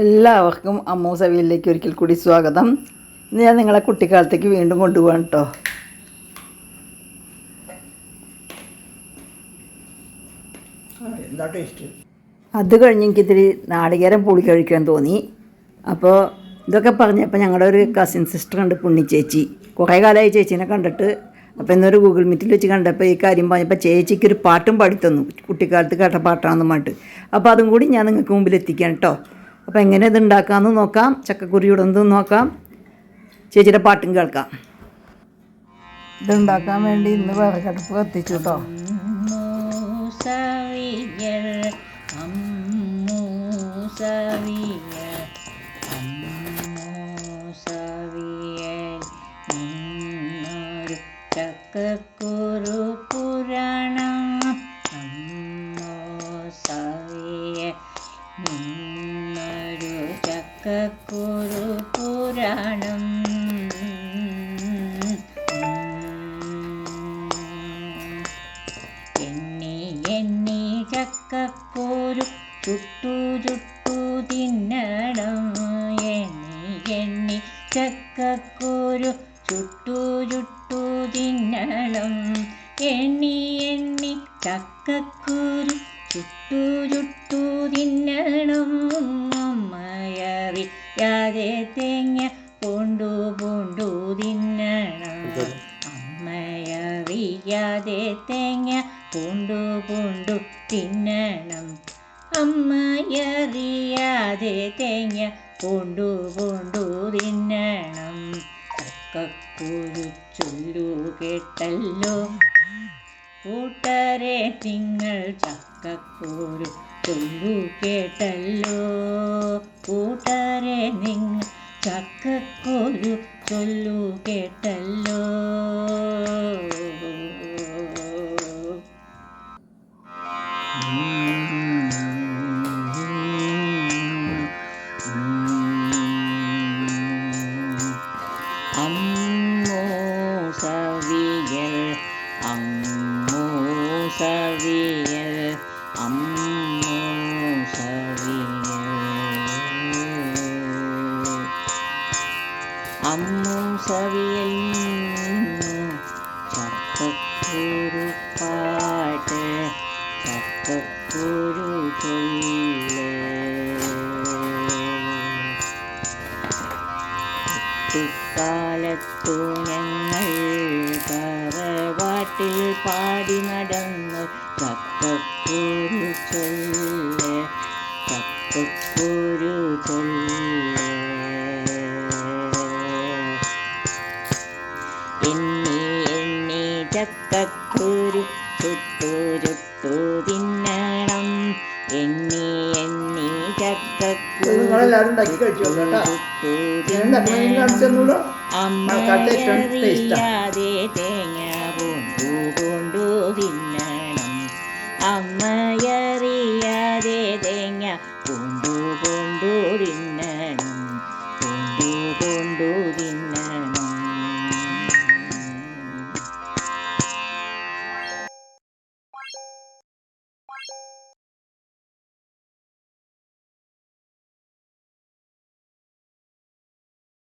എല്ലാവർക്കും അമ്മൂസ സവിയിലേക്ക് ഒരിക്കൽ കൂടി സ്വാഗതം. ഇന്ന് ഞാൻ നിങ്ങളെ കുട്ടിക്കാലത്തേക്ക് വീണ്ടും കൊണ്ടുപോകാൻ കേട്ടോ അത് കഴിഞ്ഞ് എനിക്ക് ഇത്തിരി നാളികേരം പൂളി കഴിക്കാൻ തോന്നി. അപ്പോൾ ഇതൊക്കെ പറഞ്ഞപ്പോൾ ഞങ്ങളുടെ ഒരു കസിൻ സിസ്റ്റർ ഉണ്ട് പുണ്ണി ചേച്ചി. കുറേ കാലമായി ചേച്ചീനെ കണ്ടിട്ട്. അപ്പോൾ ഇന്നൊരു ഗൂഗിൾ മീറ്റിൽ വെച്ച് കണ്ടപ്പോൾ ഈ കാര്യം പറഞ്ഞപ്പോൾ ചേച്ചിക്ക് ഒരു പാട്ടും പാടിത്തന്നു കുട്ടിക്കാലത്ത് കേട്ട പാട്ടാണെന്ന് പറഞ്ഞിട്ട്. അപ്പോൾ അതും കൂടി ഞാൻ നിങ്ങൾക്ക് മുമ്പിൽ എത്തിക്കാം കേട്ടോ അപ്പോൾ എങ്ങനെ ഇത് ഉണ്ടാക്കാമെന്ന് നോക്കാം. ചക്കക്കുരി ഇടുന്നതും നോക്കാം. ചേച്ചിയുടെ പാട്ടും കേൾക്കാം. ഇതുണ്ടാക്കാൻ വേണ്ടി ഇന്ന് വിറകടുപ്പ് കത്തിച്ചു കേട്ടോ സവിയൽ അമ്മൂ സവിയൽ ചക്കക്കുരു പുരാണം. എണ്ണി എണ്ണി ചക്കക്കോരു ചുട്ടു ചുട്ടു തിന്നണം. എണ്ണി എണ്ണി ചക്കക്കൂരു ചുട്ടു ചുട്ടു തിന്നണം. എണ്ണി എണ്ണി ചക്കക്കൂരു ചുട്ടു ചുട്ടു തിന്നണം. അമ്മയറിയാതെ തേങ്ങ പൂണ്ടു പൂണ്ടു തിന്നണം. അമ്മയറിയാതെ തേങ്ങ പൂണ്ടു പൂണ്ടു തിന്നണം. അമ്മയറിയാതെ തേങ്ങ പൂണ്ടു പൂണ്ടു തിന്നണം. കൂട്ടരെ നിങ്ങൾ ചക്കക്കൂരു കൊല്ലു കേട്ടല്ലോ. കൂട്ടരെ നിങ്ങൾ ചക്കക്കൂരു കൊല്ലു കേട്ടല്ലോ. അമ്മോ സവിയൽ അമ്മോ സവിയൽ അമ്മോ സവിയൽ അമ്മോ സവിയൽ ചക്കക്കുരു പാട്ട് ചക്കക്കുരു ചൊല്ല്. കുട്ടിക്കാലത്തു ഞങ്ങൾ തറവാട്ടിൽ പാടി നടന്നു. ചൊല്ല് എണ്ണി എണ്ണി ചക്കക്കുരു ചുട്ടു ചുട്ടു തിന്നണം. എണ്ണി എണ്ണി ചക്കക്കുരു അമ്മയറിയാതെ തേങ്ങ പൂണ്ടു കൊണ്ടു തിന്നണം. അമ്മയറിയാതെ 嗯